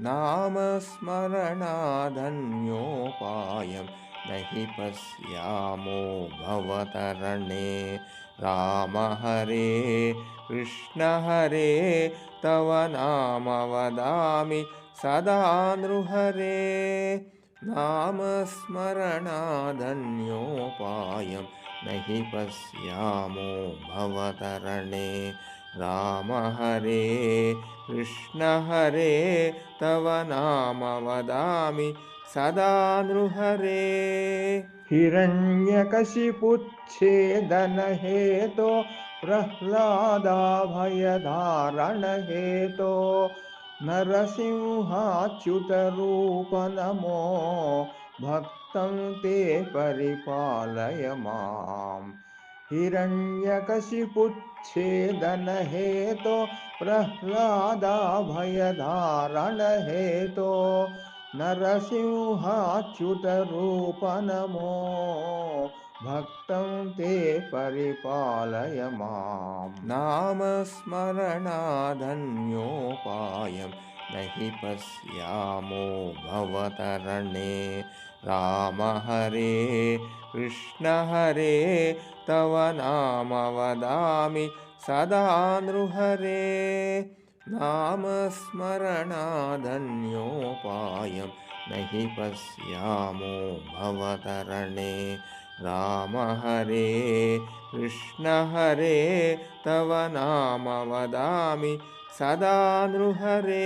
नामस्मरणाधन्योपायं न हि पश्यामो भवतरणे। राम हरे कृष्ण हरे तव नाम वदामि सदा नृहरे। नामस्मरणाधन्योपायं न हि पश्यामो भवतरणे राम हरे कृष्ण हरे तव नाम वदामि सदा नृहरे हिरण्यकशिपुच्छेदनहेतो प्रह्लादाभयधारणहेतो नरसिंहाच्युतरूप नमो भक्तं ते परिपालय माम् हिरण्यकशिपुच्छेदनहेतो प्रह्लादाभयधारणहेतो नरसिंहाच्युतरूप नमो भक्तं ते परिपालय मां नामस्मरणाधन्योपायं न हि पश्यामो भवतरणे राम हरे कृष्ण हरे तव नाम वदामि सदा नृहरे। नामस्मरणाधन्योपायं न हि पश्यामो भवतरणे। राम हरे कृष्ण हरे तव नाम वदामि सदा नृहरे